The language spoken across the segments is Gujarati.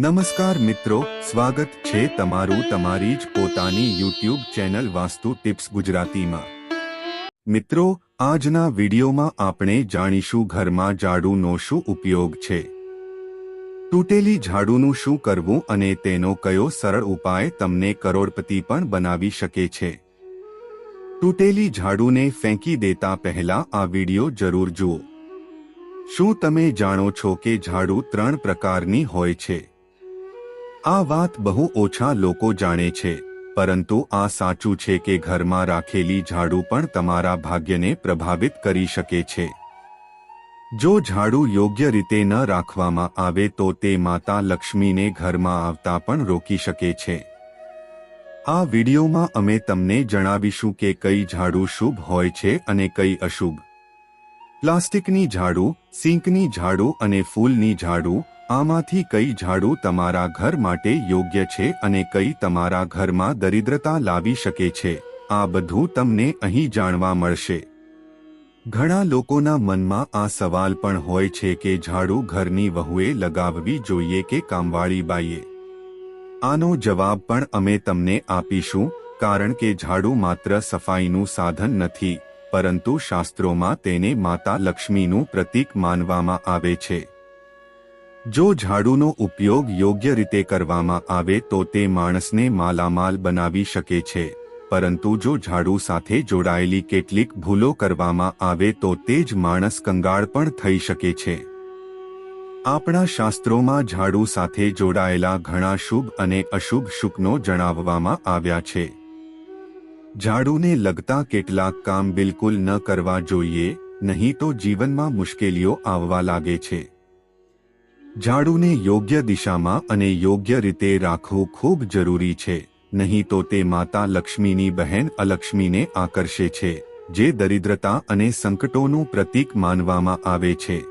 નમસ્કાર મિત્રો, સ્વાગત છે તમારું તમારી જ પોતાની યુટ્યુબ ચેનલ વાસ્તુ ટિપ્સ ગુજરાતીમાં. મિત્રો, આજના વિડીયોમાં આપણે જાણીશું ઘરમાં ઝાડુનો શું ઉપયોગ છે. તૂટેલી ઝાડુનું શું કરવું અને તેનો કયો સરળ ઉપાય તમને કરોડપતિ પણ બનાવી શકે છે. તૂટેલી ઝાડુને ફેંકી દેતા પહેલા આ વીડિયો જરૂર જુઓ. શું તમે જાણો છો કે ઝાડુ ત્રણ પ્રકારની હોય છે? આ વાત બહુ ઓછા લોકો જાણે છે, પરંતુ આ સાચું છે કે ઘરમાં રાખેલી ઝાડુ પણ તમારા ભાગ્યને પ્રભાવિત કરી શકે છે. જો ઝાડુ યોગ્ય રીતે ન રાખવામાં આવે તો તે માતા લક્ષ્મીને ઘરમાં આવતા પણ રોકી શકે છે. આ વિડીયોમાં અમે તમને જણાવીશું કે કઈ ઝાડુ શુભ હોય છે અને કઈ અશુભ. પ્લાસ્ટિકની ઝાડુ, સિંકની ઝાડુ અને ફૂલની ઝાડુ આમાંથી કઈ ઝાડુ તમારા ઘર માટે યોગ્ય છે અને કઈ તમારા ઘરમાં દરિદ્રતા લાવી શકે છે? આ બધું તમને અહીં જાણવા મળશે. ઘણા લોકોના મનમાં આ સવાલ પણ હોય છે કે ઝાડુ ઘરની વહુએ લગાવવી જોઈએ કે કામવાળી બાઈએ આનો જવાબ પણ અમે તમને આપીશું, કારણ કે ઝાડુ માત્ર સફાઈનું સાધન નથી, પરંતુ શાસ્ત્રોમાં તેને માતા લક્ષ્મીનું પ્રતીક માનવામાં આવે છે. જો ઝાડુનો ઉપયોગ યોગ્ય રીતે કરવામાં આવે તો તે માણસને માલામાલ બનાવી શકે છે. પરંતુ જો ઝાડુ સાથે જોડાયેલી કેટલીક ભૂલો કરવામાં આવે તો તે જ માણસ કંગાળ પણ થઈ શકે છે. આપણા શાસ્ત્રોમાં ઝાડુ સાથે જોડાયેલા ઘણા શુભ અને અશુભ શુકનો જણાવવામાં આવ્યા છે. ઝાડુને લગતા કેટલાક કામ બિલકુલ ન કરવા જોઈએ, નહીં તો જીવનમાં મુશ્કેલીઓ આવવા લાગે છે. ઝાડુને યોગ્ય દિશામાં અને યોગ્ય રીતે રાખવું ખૂબ જરૂરી છે, નહીં તો તે માતા લક્ષ્મીની બહેન અલક્ષ્મીને આકર્ષે છે, જે દરિદ્રતા અને સંકટોનું પ્રતીક માનવામાં આવે છે.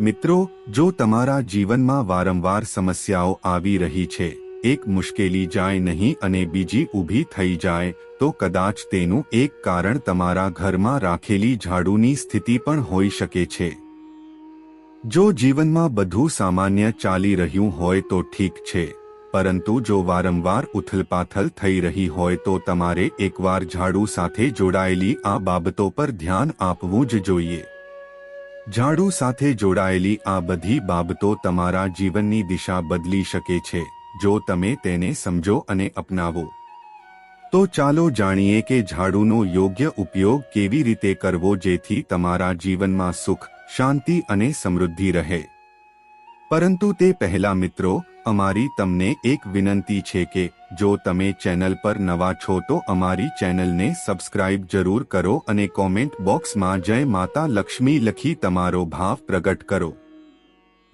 મિત્રો, જો તમારા જીવનમાં વારંવાર સમસ્યાઓ આવી રહી છે, એક મુશ્કેલી જાય નહીં અને બીજી ઊભી થઈ જાય, તો કદાચ તેનું એક કારણ તમારા ઘરમાં રાખેલી ઝાડુની સ્થિતિ પણ હોઈ શકે છે. જો જીવનમાં બધું સામાન્ય ચાલી રહ્યું હોય તો ઠીક છે, પરંતુ જો વારંવાર ઉથલપાથલ થઈ રહી હોય તો તમારે એકવાર ઝાડુ સાથે જોડાયેલી આ બાબતો પર ધ્યાન આપવું જ જોઈએ. ઝાડુ સાથે જોડાયેલી આ બધી બાબતો તમારા જીવનની દિશા બદલી શકે છે, જો તમે તેને સમજો અને અપનાવો. તો ચાલો જાણીએ કે ઝાડુનો યોગ્ય ઉપયોગ કેવી રીતે કરવો જેથી તમારા જીવનમાં સુખ શાંતિ અને સમૃદ્ધિ રહે. પરંતુ તે પહેલા મિત્રો, અમારી તમને એક વિનંતી છે કે, જો તમે ચેનલ પર નવા છો તો અમારી ચેનલને સબસ્ક્રાઇબ જરૂર કરો અને કોમેન્ટ બોક્સમાં જય માતા લક્ષ્મી લખી તમારો ભાવ પ્રગટ કરો.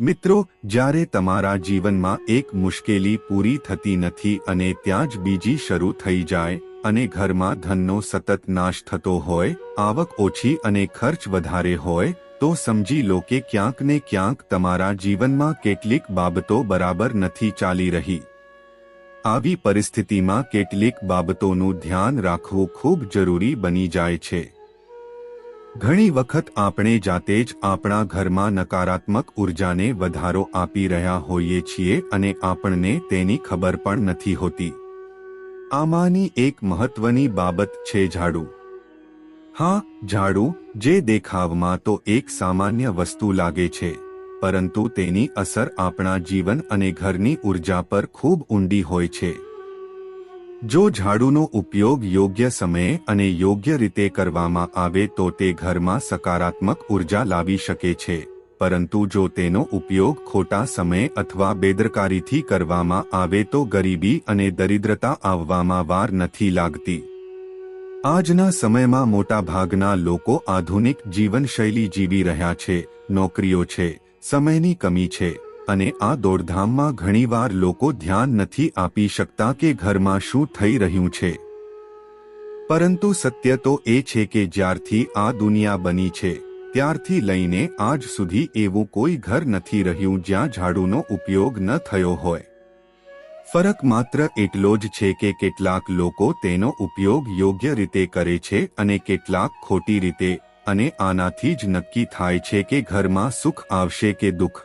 મિત્રો, જ્યારે તમારા જીવનમાં એક મુશ્કેલી પૂરી થતી નથી અને ત્યાં જ બીજી શરૂ થઈ જાય અને ઘરમાં ધનનો સતત નાશ થતો હોય, આવક ઓછી અને ખર્ચ વધારે હોય તો સમજી લો કે ક્યાંક ને ક્યાંક તમારા જીવનમાં કેટલીક બાબતો બરાબર નથી ચાલી રહી. આવી પરિસ્થિતિમાં કેટલીક બાબતોનું ધ્યાન રાખવું ખૂબ જરૂરી બની જાય છે. ઘણી વખત આપણે જાતે જ આપણા ઘરમાં નકારાત્મક ઉર્જાને વધારો આપી રહ્યા હોઈએ છીએ અને આપણને તેની ખબર પણ નથી હોતી. આમાંની એક મહત્વની બાબત છે ઝાડુ. હા, ઝાડુ, જે દેખાવમાં તો એક સામાન્ય વસ્તુ લાગે છે, પરંતુ તેની અસર આપણા જીવન અને ઘરની ઊર્જા પર ખૂબ ઊંડી હોય છે. જો ઝાડુનો ઉપયોગ યોગ્ય સમયે અને યોગ્ય રીતે કરવામાં આવે તો તે ઘરમાં સકારાત્મક ઊર્જા લાવી શકે છે, પરંતુ જો તેનો ઉપયોગ ખોટા સમયે અથવા બેદરકારીથી કરવામાં આવે તો ગરીબી અને દરિદ્રતા આવવામાં વાર નથી લાગતી. આજના સમયમાં મોટા ભાગના લોકો આધુનિક જીવનશૈલી જીવી રહ્યા છે, નોકરીઓ છે, સમયની કમી છે અને આ દોડધામમાં ઘણીવાર લોકો ધ્યાન નથી આપી શકતા કે ઘરમાં શું થઈ રહ્યું છે. પરંતુ સત્ય તો એ છે કે જ્યારથી આ દુનિયા બની છે, ત્યારથી લઈને આજ સુધી એવું કોઈ ઘર નથી રહ્યું જ્યાં ઝાડુનો ઉપયોગ ન થયો હોય. ફરક માત્ર એટલો જ છે કે કેટલાક લોકો તેનો ઉપયોગ યોગ્ય રીતે કરે છે અને કેટલાક ખોટી રીતે, અને આનાથી જ નક્કી થાય છે કે ઘરમાં સુખ આવશે કે દુઃખ.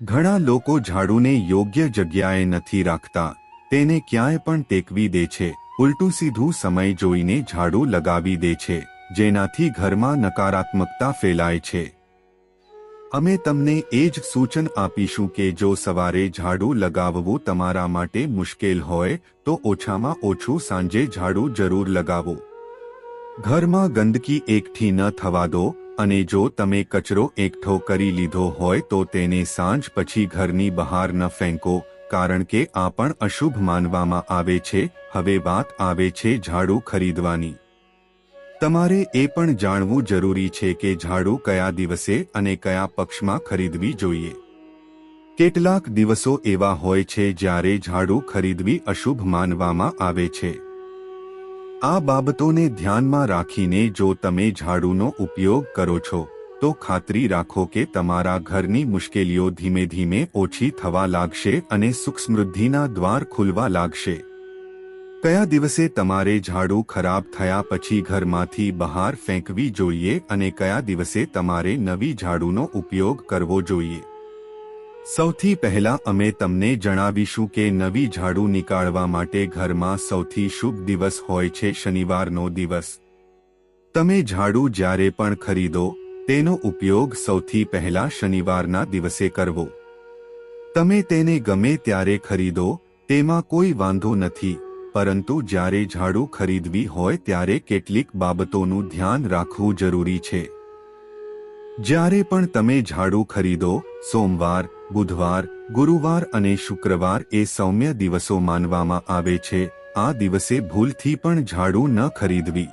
ઘણા લોકો ઝાડુને યોગ્ય જગ્યાએ નથી રાખતા, તેને ક્યાંય પણ ટેકવી દે છે, ઉલટું સીધું સમય જોઈને ઝાડુ લગાવી દે છે, જેનાથી ઘરમાં નકારાત્મકતા ફેલાય છે. અમે તમને એ જ સૂચન આપીશું કે જો સવારે ઝાડુ લગાવવું તમારા માટે મુશ્કેલ હોય, તો ઓછામાં ઓછું સાંજે ઝાડુ જરૂર લગાવો. ઘરમાં ગંદકી એકઠી ન થવા દો, અને જો તમે કચરો એકઠો કરી લીધો હોય તો તેને સાંજ પછી ઘરની બહાર ન ફેંકો, કારણ કે આ પણ અશુભ માનવામાં આવે છે. હવે વાત આવે છે ઝાડુ ખરીદવાની. તમારે એ પણ જાણવું જરૂરી છે કે ઝાડુ કયા દિવસે અને કયા પક્ષમાં ખરીદવી જોઈએ. કેટલાક દિવસો એવા હોય છે જ્યારે ઝાડુ ખરીદવી અશુભ માનવામાં આવે છે. આ બાબતોને ધ્યાનમાં રાખીને જો તમે ઝાડુનો ઉપયોગ કરો છો, તો ખાતરી રાખો કે તમારા ઘરની મુશ્કેલીઓ ધીમે ધીમે ઓછી થવા લાગશે અને સુખ સમૃદ્ધિના દ્વાર ખુલવા લાગશે. કયા દિવસે તમારે ઝાડુ ખરાબ થયા પછી ઘરમાંથી બહાર ફેંકવી જોઈએ અને કયા દિવસે તમારે નવી ઝાડુનો ઉપયોગ કરવો જોઈએ? સૌથી પહેલા અમે તમને જણાવીશું કે નવી ઝાડુ નીકાળવા માટે ઘરમાં સૌથી શુભ દિવસ હોય છે શનિવારનો દિવસ. તમે ઝાડુ જ્યારે પણ ખરીદો, તેનો ઉપયોગ સૌથી પહેલા શનિવારના દિવસે કરવો. તમે તેને ગમે ત્યારે ખરીદો, તેમાં કોઈ વાંધો નથી. પરંતુ જ્યારે ઝાડુ ખરીદવી હોય ત્યારે કેટલીક બાબતોનું ધ્યાન રાખવું જરૂરી છે. જ્યારે પણ તમે ઝાડુ ખરીદો, સોમવાર, બુધવાર, ગુરુવાર અને શુક્રવાર એ સૌમ્ય દિવસો માનવામાં આવે છે, આ દિવસે ભૂલથી પણ ઝાડુ ન ખરીદવી.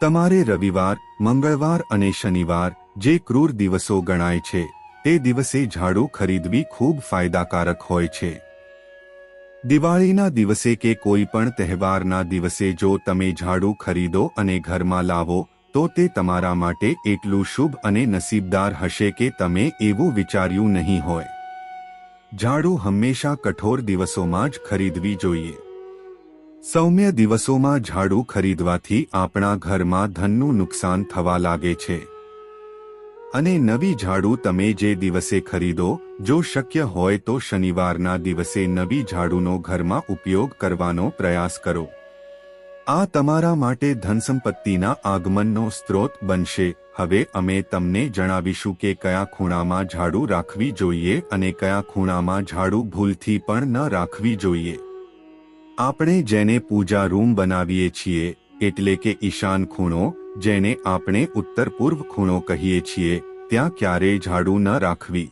તમારે રવિવાર, મંગળવાર અને શનિવાર જે ક્રૂર દિવસો ગણાય છે, તે દિવસે ઝાડુ ખરીદવી ખૂબ ફાયદાકારક હોય છે. દિવાળીના દિવસે કે કોઈ પણ તહેવારના દિવસે જો તમે ઝાડુ ખરીદો અને ઘરમાં લાવો, તો તે તમારા માટે એટલું શુભ અને નસીબદાર હશે કે તમે એવું વિચાર્યું નહીં હોય. ઝાડુ હંમેશા કઠોર દિવસોમાં જ ખરીદવી જોઈએ. સૌમ્ય દિવસોમાં ઝાડુ ખરીદવાથી આપણા ઘરમાં ધનનું નુકસાન થવા લાગે છે. અને નવી ઝાડુ તમે જે દિવસે ખરીદો, જો શક્ય હોય તો શનિવારના દિવસે નવી ઝાડુનો ઘરમાં ઉપયોગ કરવાનો પ્રયાસ કરો. આ તમારા માટે ધનસંપત્તિના આગમનનો સ્ત્રોત બનશે. હવે અમે તમને જણાવીશું કે કયા ખૂણામાં ઝાડુ રાખવી જોઈએ અને કયા ખૂણામાં ઝાડુ ભૂલથી પણ ન રાખવી જોઈએ. આપણે જેને પૂજા રૂમ બનાવીએ છીએ, એટલે કે ઈશાન ખૂણો જેને આપણે ઉત્તર પૂર્વ ખૂણો કહીએ છીએ, ત્યાં ક્યારેય ઝાડુ ન રાખવી.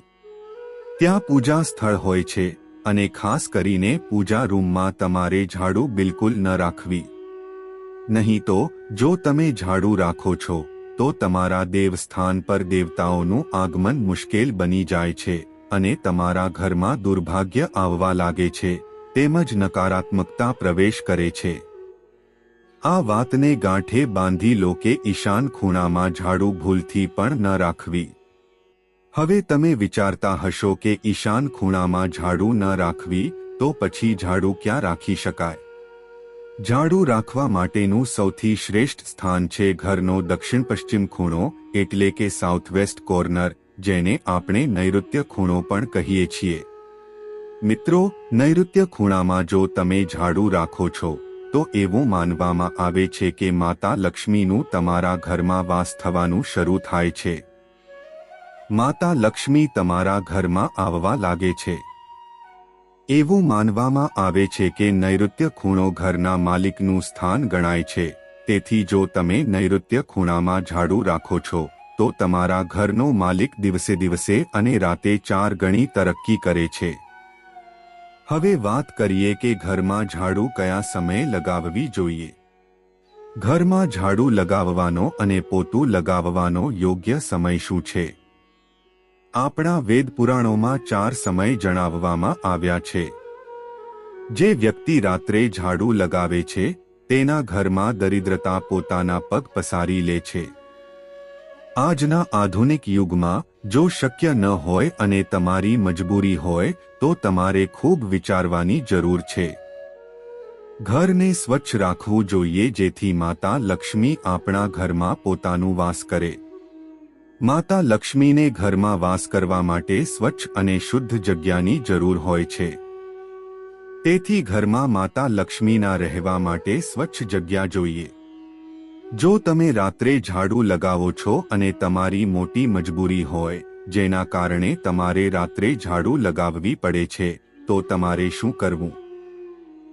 ત્યાં પૂજા સ્થળ હોય છે, અને ખાસ કરીને પૂજા રૂમમાં તમારે ઝાડુ બિલકુલ ન રાખવી. નહીં તો, જો તમે ઝાડુ રાખો છો, તો તમારા દેવસ્થાન પર દેવતાઓનું આગમન મુશ્કેલ બની જાય છે, અને તમારા ઘરમાં દુર્ભાગ્ય આવવા લાગે છે, તેમજ નકારાત્મકતા પ્રવેશ કરે છે. આ વાતને ગાંઠે બાંધી લો કે ઈશાન ખૂણામાં ઝાડુ ભૂલથી પણ ન રાખવી. હવે તમે વિચારતા હશો કે ઈશાન ખૂણામાં ઝાડુ ન રાખવી, તો પછી ઝાડુ ક્યાં રાખી શકાય? ઝાડુ રાખવા માટેનું સૌથી શ્રેષ્ઠ સ્થાન છે ઘરનો દક્ષિણ પશ્ચિમ ખૂણો, એટલે કે સાઉથવેસ્ટ કોર્નર જેને આપણે નૈઋત્ય ખૂણો પણ કહીએ છીએ. મિત્રો, નૈઋત્ય ખૂણામાં જો તમે ઝાડુ રાખો છો તો એવું માનવામાં આવે છે કે માતા લક્ષ્મીનું તમારા ઘરમાં વાસ થવાનું શરૂ થાય છે. માતા લક્ષ્મી તમારા ઘરમાં આવવા લાગે છે. એવું માનવામાં આવે છે કે નૈઋત્ય ખૂણો ઘરના માલિકનું સ્થાન ગણાય છે. તેથી જો તમે નૈઋત્ય ખૂણામાં ઝાડુ રાખો છો, તો તમારા ઘરનો માલિક દિવસે દિવસે અને રાતે ચાર ગણી તરક્કી કરે છે. હવે વાત કરીએ કે ઘરમાં ઝાડુ કયા સમયે લગાવવી જોઈએ. ઘરમાં ઝાડુ લગાવવાનો અને પોતું લગાવવાનો યોગ્ય સમય શું છે? આપણા વેદ પુરાણોમાં ચાર સમય જણાવવામાં આવ્યા છે. જે વ્યક્તિ રાત્રે ઝાડુ લગાવે છે, તેના ઘરમાં દરિદ્રતા પોતાના પગ પસારી લે છે. આજના આધુનિક યુગમાં જો શક્ય ન હોય અને તમારી મજબૂરી હોય, તો તમારે ખૂબ વિચારવાની જરૂર છે. ઘરને સ્વચ્છ રાખવું જોઈએ જેથી માતા લક્ષ્મી આપણા ઘરમાં પોતાનું વાસ કરે. માતા લક્ષ્મીને ઘરમાં વાસ કરવા માટે સ્વચ્છ અને શુદ્ધ જગ્યાની જરૂર હોય છે. તેથી ઘરમાં માતા લક્ષ્મીના રહેવા માટે સ્વચ્છ જગ્યા જોઈએ. જો તમે રાત્રે ઝાડુ લગાવો છો અને તમારી મોટી મજબૂરી હોય, જેના કારણે તમારે રાત્રે ઝાડુ લગાવવી પડે છે, તો તમારે શું કરવું?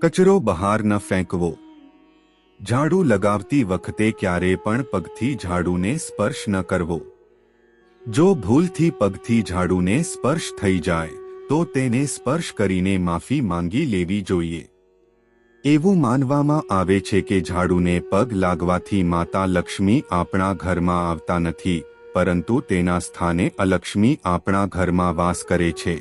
કચરો બહાર ન ફેંકવો. ઝાડુ લગાવતી વખતે ક્યારે પણ પગથી ઝાડુને સ્પર્શ ન કરવો. જો ભૂલથી પગથી ઝાડુને સ્પર્શ થઈ જાય, તો તેને સ્પર્શ કરીને માફી માંગી લેવી જોઈએ. એવું માનવામાં આવે છે કે ઝાડુને પગ લાગવાથી માતા લક્ષ્મી આપણા ઘરમાં આવતા નથી, પરંતુ તેના સ્થાને અલક્ષ્મી આપણા ઘરમાં વાસ કરે છે.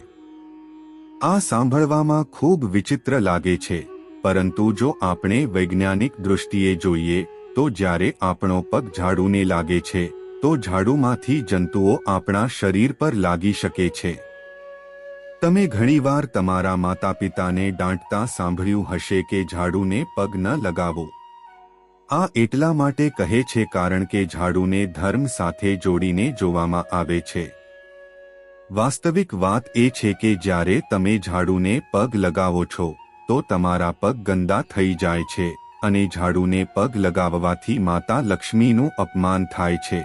આ સાંભળવામાં ખૂબ વિચિત્ર લાગે છે, પરંતુ જો આપણે વૈજ્ઞાનિક દૃષ્ટિએ જોઈએ, તો જ્યારે આપણો પગ ઝાડુને લાગે છે, તો ઝાડુમાંથી જંતુઓ આપણા શરીર પર લાગી શકે છે. તમે ઘણીવાર તમારા માતા પિતાને ડાંટતા સાંભળ્યું હશે કે ઝાડુને પગ ન લગાવો. આ એટલા માટે કહે છે કારણ કે ઝાડુને ધર્મ સાથે જોડીને જોવામાં આવે છે. વાસ્તવિક વાત એ છે કે જ્યારે તમે ઝાડુને પગ લગાવો છો, તો તમારા પગ ગંદા થઈ જાય છે અને ઝાડુને પગ લગાવવાથી માતા લક્ષ્મીનું અપમાન થાય છે.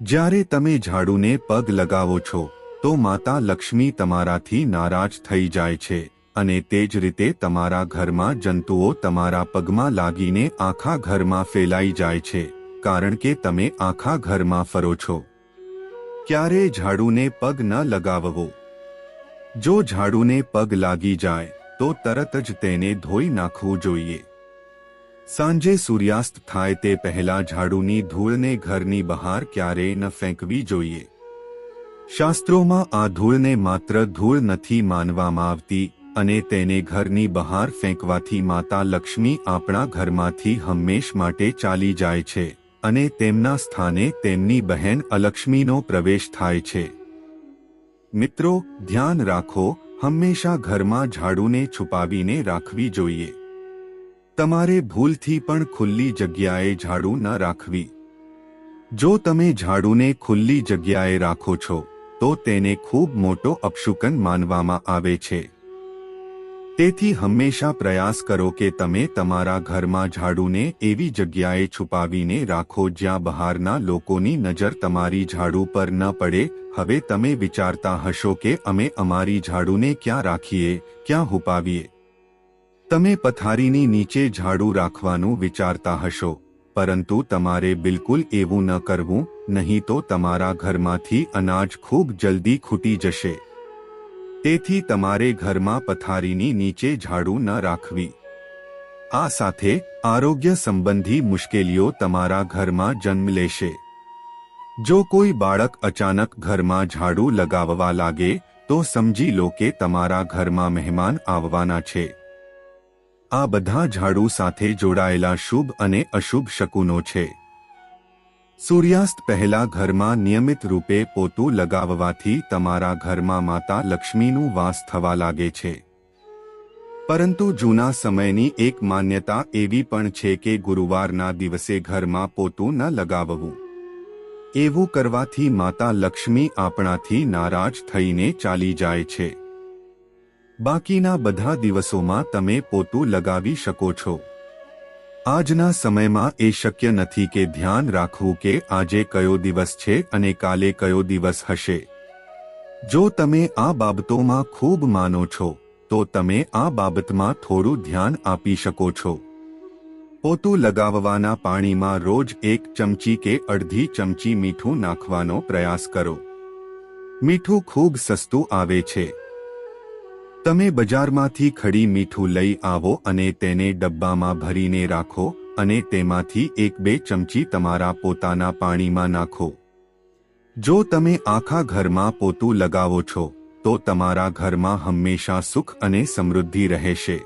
જ્યારે તમે ઝાડુને પગ લગાવો છો તો માતા લક્ષ્મી તમારાથી નારાજ થઈ જાય છે અને તે જ રીતે તમારા ઘરમાં જંતુઓ તમારા પગમાં લાગીને આખા ઘરમાં ફેલાઈ જાય છે, કારણ કે તમે આખા ઘરમાં ફરો છો. ક્યારે ઝાડુને પગ ન લગાવવો? જો ઝાડુને પગ લાગી જાય, તો તરત જ તેને ધોઈ નાખવું જોઈએ. સાંજે સૂર્યાસ્ત થાય તે પહેલા ઝાડુની ધૂળને ઘરની બહાર ક્યારેય ન ફેંકવી જોઈએ. શાસ્ત્રોમાં આ ધૂળને માત્ર ધૂળ નથી માનવામાં આવતી, અને તેને ઘરની બહાર ફેંકવાથી માતા લક્ષ્મી આપણા ઘરમાંથી હંમેશ માટે ચાલી જાય છે, અને તેમના સ્થાને તેમની બહેન અલક્ષ્મીનો પ્રવેશ થાય છે. મિત્રો, ધ્યાન રાખો, હંમેશા ઘરમાં ઝાડુને છુપાવીને રાખવી જોઈએ. તમારે ભૂલથી પણ ખુલ્લી જગ્યાએ ઝાડુ ન રાખવી. જો તમે ઝાડુને ખુલ્લી જગ્યાએ રાખો છો તો તેને ખૂબ મોટો અપશુકન માનવામાં આવે છે. તેથી હંમેશા પ્રયાસ કરો કે તમે તમારા ઘરમાં ઝાડુને એવી જગ્યાએ છુપાવીને રાખો જ્યાં બહારના લોકોની નજર તમારી ઝાડુ પર ન પડે. હવે તમે વિચારતા હશો કે અમે અમારી ઝાડુને ક્યાં રાખીએ, ક્યાં હુપાવીએ? તમે પથારીની નીચે ઝાડુ રાખવાનું વિચારતા હશો. પરંતુ તમારે બિલકુલ એવું ન કરવું, નહીં તો તમારા ઘરમાંથી અનાજ ખૂબ જલ્દી ખૂટી જશે. તેથી તમારે ઘરમાં પથારીની નીચે ઝાડુ ન રાખવી. આ સાથે આરોગ્ય સંબંધી મુશ્કેલીઓ તમારા ઘરમાં જન્મ લેશે. જો કોઈ બાળક અચાનક ઘરમાં ઝાડુ લગાવવા લાગે, તો સમજી લો કે તમારા ઘરમાં મહેમાન આવવાના છે. આ બધા ઝાડુ સાથે જોડાયેલા શુભ અને અશુભ શકુનો છે. સૂર્યાસ્ત પહેલા ઘરમાં નિયમિત રૂપે પોતું લગાવવાથી તમારા ઘરમાં માતા લક્ષ્મીનું વાસ થવા લાગે છે. પરંતુ જૂના સમયની એક માન્યતા એવી પણ છે કે ગુરુવારના દિવસે ઘરમાં પોતું ન લગાવવું. એવું કરવાથી માતા લક્ષ્મી આપણાથી નારાજ થઈને ચાલી જાય છે. બાકીના બધા દિવસોમાં તમે પોતું લગાવી શકો છો. આજના સમયમાં એ શક્ય નથી કે ધ્યાન રાખવું કે આજે કયો દિવસ છે અને કાલે કયો દિવસ હશે. જો તમે આ બાબતોમાં ખૂબ માનો છો, તો તમે આ બાબતમાં થોડું ધ્યાન આપી શકો છો. પોતું લગાવવાના પાણીમાં રોજ એક ચમચી કે અડધી ચમચી મીઠું નાખવાનો પ્રયાસ કરો. મીઠું ખૂબ સસ્તું આવે છે. તમે બજારમાંથી ખડી મીઠું લઈ આવો અને તેને ડબ્બામાં ભરીને રાખો અને તેમાંથી એક બે ચમચી તમારા પોતાના પાણીમાં નાખો. જો તમે આખા ઘરમાં પોતું લગાવો છો, તો તમારા ઘરમાં હંમેશા સુખ અને સમૃદ્ધિ રહેશે.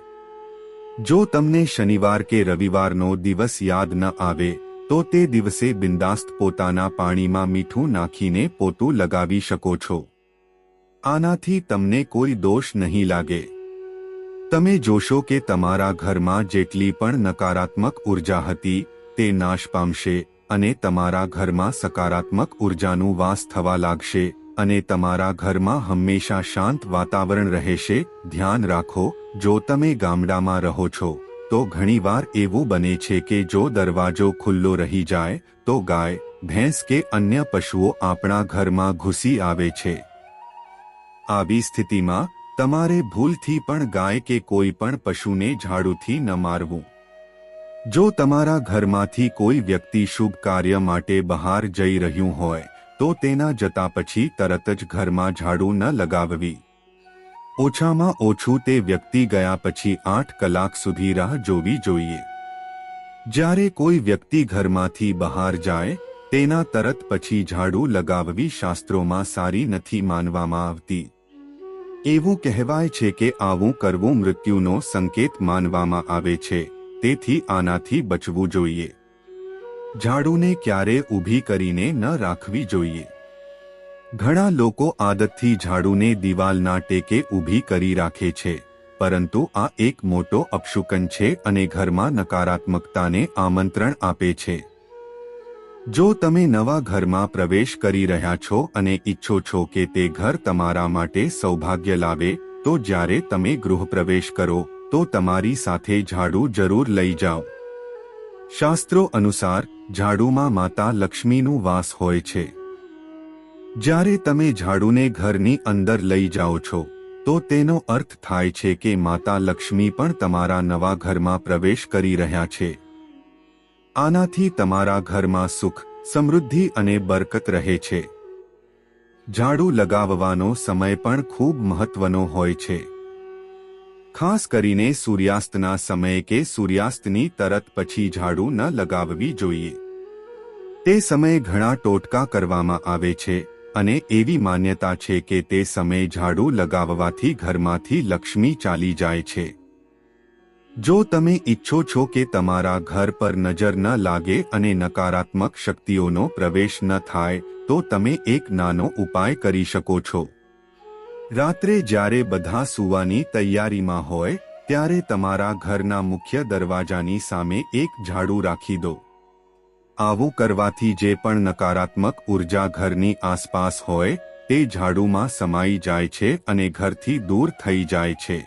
જો તમને શનિવાર કે રવિવારનો દિવસ યાદ ન આવે, તો તે દિવસે બિંદાસ્ત પોતાના પાણીમાં મીઠું નાખીને પોતું લગાવી શકો છો. આનાથી તમને કોઈ દોષ નહીં લાગે. તમે જોશો કે તમારા ઘરમાં જેટલી પણ નકારાત્મક ઊર્જા હતી, તે નાશ પામશે અને તમારા ઘરમાં સકારાત્મક ઉર્જાનું વાસ થવા લાગશે અને તમારા ઘરમાં હંમેશા શાંત વાતાવરણ રહેશે. ધ્યાન રાખો, જો તમે ગામડામાં રહો છો, તો ઘણીવાર એવું બને છે કે જો દરવાજો ખુલ્લો રહી જાય, તો ગાય, ભેંસ કે અન્ય પશુઓ આપણા ઘરમાં ઘૂસી આવે છે. આવી સ્થિતિમાં, તમારે ભૂલથી પણ ગાય કે કોઈ પણ પશુને ઝાડુથી ન મારવું. જો તમારા ઘરમાંથી કોઈ વ્યક્તિ શુભ કાર્ય માટે બહાર જઈ રહ્યું હોય, તો તેના જતા પછી તરત જ ઘરમાં ઝાડુ ન લગાવવી. ઓછામાં ઓછું તે વ્યક્તિ ગયા પછી આઠ કલાક સુધી રાહ જોવી જોઈએ. જ્યારે કોઈ વ્યક્તિ ઘરમાંથી બહાર જાય, તેના તરત પછી ઝાડુ લગાવવી શાસ્ત્રોમાં સારી નથી માનવામાં આવતી. એવું કહેવાય છે કે આવું કરવું મૃત્યુનો સંકેત માનવામાં આવે છે, તેથી આનાથી બચવું જોઈએ. ઝાડુને ક્યારે ઊભી કરીને ન રાખવી જોઈએ. ઘણા લોકો આદતથી ઝાડુને દિવાલના ટેકે ઊભી કરી રાખે છે, પરંતુ આ એક મોટો અપશુકન છે અને ઘરમાં નકારાત્મકતાને આમંત્રણ આપે છે. જો તમે નવા ઘરમાં પ્રવેશ કરી રહ્યા છો અને ઈચ્છો છો કે તે ઘર તમારા માટે સૌભાગ્ય લાવે, તો જ્યારે તમે ગૃહપ્રવેશ કરો, તો તમારી સાથે ઝાડુ જરૂર લઈ જાઓ. શાસ્ત્રો અનુસાર, ઝાડુમાં માતા લક્ષ્મીનું વાસ હોય છે. જ્યારે તમે ઝાડુને ઘરની અંદર લઈ જાઓ છો, તો તેનો અર્થ થાય છે કે માતા લક્ષ્મી પણ તમારા નવા ઘરમાં પ્રવેશ કરી રહ્યા છે. આનાથી તમારા ઘરમાં સુખ, સમૃદ્ધિ અને બરકત રહે છે. ઝાડુ લગાવવાનો સમય પણ ખૂબ મહત્વનો હોય છે. ખાસ કરીને સૂર્યાસ્તના સમયે કે સૂર્યાસ્તની તરત પછી ઝાડુ ન લગાવવી જોઈએ. તે સમયે ઘણા ટોટકા કરવામાં આવે છે અને એવી માન્યતા છે કે તે સમયે ઝાડુ લગાવવાથી ઘરમાંથી લક્ષ્મી ચાલી જાય છે. જો તમે ઈચ્છો છો કે તમારા ઘર પર નજર ન લાગે અને નકારાત્મક શક્તિઓનો પ્રવેશ ન થાય, તો તમે એક નાનો ઉપાય કરી શકો છો. રાત્રે જ્યારે બધા સૂવાની તૈયારીમાં હોય, ત્યારે તમારા ઘરના મુખ્ય દરવાજાની સામે એક ઝાડુ રાખી દો. આવું કરવાથી જે પણ નકારાત્મક ઊર્જા ઘરની આસપાસ હોય, તે ઝાડુમાં સમાઈ જાય છે અને ઘરથી દૂર થઈ જાય છે.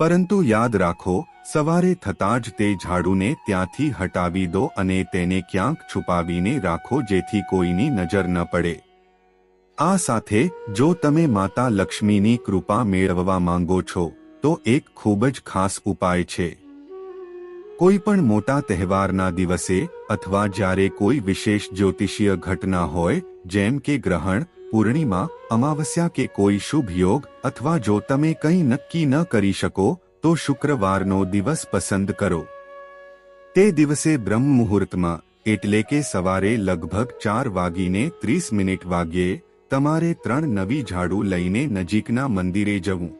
પરંતુ યાદ રાખો, સવારે થતાં જ તે ઝાડુને ત્યાંથી હટાવી દો અને તેને ક્યાંક છુપાવીને રાખો જેથી કોઈની નજર ન પડે. આ સાથે, જો તમે માતા લક્ષ્મીની કૃપા મેળવવા માંગો છો, તો એક ખૂબ જ ખાસ ઉપાય છે. કોઈ પણ મોટા તહેવારના દિવસે, અથવા જ્યારે કોઈ વિશેષ જ્યોતિષીય ઘટના હોય, જેમ કે ગ્રહણ પૂર્ણિમા, અમાવસ્યા કે કોઈ શુભ યોગ અથવા જો તમે કંઈ નક્કી ન કરી શકો, તો શુક્રવારનો દિવસ પસંદ કરો. તે દિવસે બ્રહ્મ મુહૂર્તમાં, એટલે કે સવારે લગભગ ચાર વાગીને ત્રીસ મિનિટ વાગ્યે, તમારે ત્રણ નવી ઝાડુ લઈને નજીકના મંદિરે જવું.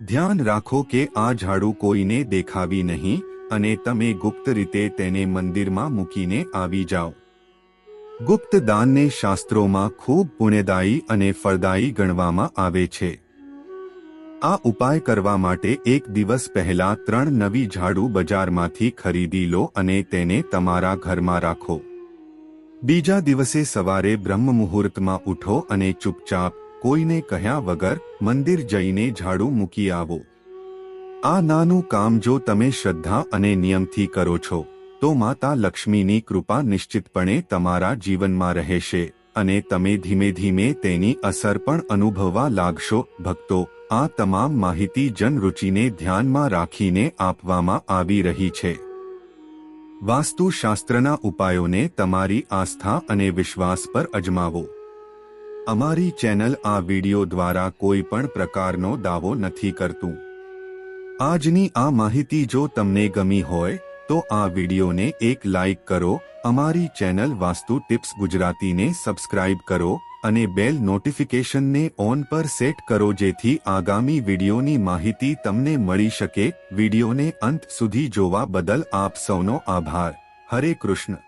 ધ્યાન રાખો કે આ ઝાડુ કોઈને દેખાવી નહીં, અને તમે ગુપ્ત રીતે તેને મંદિરમાં મૂકીને આવી જાઓ. ગુપ્ત દાનને શાસ્ત્રોમાં ખૂબ પુણ્યદાયી અને ફળદાયી ગણવામાં આવે છે. આ ઉપાય કરવા માટે એક દિવસ પહેલા ત્રણ નવી ઝાડુ બજારમાંથી ખરીદી લો અને તેને તમારા ઘરમાં રાખો. બીજા દિવસે સવારે બ્રહ્મ મુહૂર્તમાં ઉઠો અને ચૂપચાપ, કોઈને કહ્યા વગર, મંદિર જઈને ઝાડુ મૂકી આવો. આ નાનું કામ જો તમે શ્રદ્ધા અને નિયમથી કરો છો તો માતા લક્ષ્મીની કૃપા નિશ્ચિતપણે તમારા જીવનમાં રહેશે અને તમે ધીમે ધીમે તેની અસર પણ અનુભવવા લાગશો. ભક્તો, આ તમામ માહિતી જનરુચિને ધ્યાનમાં રાખીને આપવામાં આવી રહી છે. વાસ્તુશાસ્ત્રના ઉપાયોને તમારી આસ્થા અને વિશ્વાસ પર અજમાવો. અમારી ચેનલ આ વિડિયો દ્વારા કોઈ પણ પ્રકારનો દાવો નથી કરતું. આજની આ માહિતી જો તમને ગમી હોય તો આ વિડીયોને એક લાઇક કરો, અમારી ચેનલ વાસ્તુ ટિપ્સ ગુજરાતીને સબસ્ક્રાઇબ કરો અને બેલ નોટિફિકેશનને ઓન પર સેટ કરો જેથી આગામી વિડીયોની માહિતી તમને મળી શકે. વિડીયોને અંત સુધી જોવા બદલ આપ સૌનો આભાર. હરે કૃષ્ણ.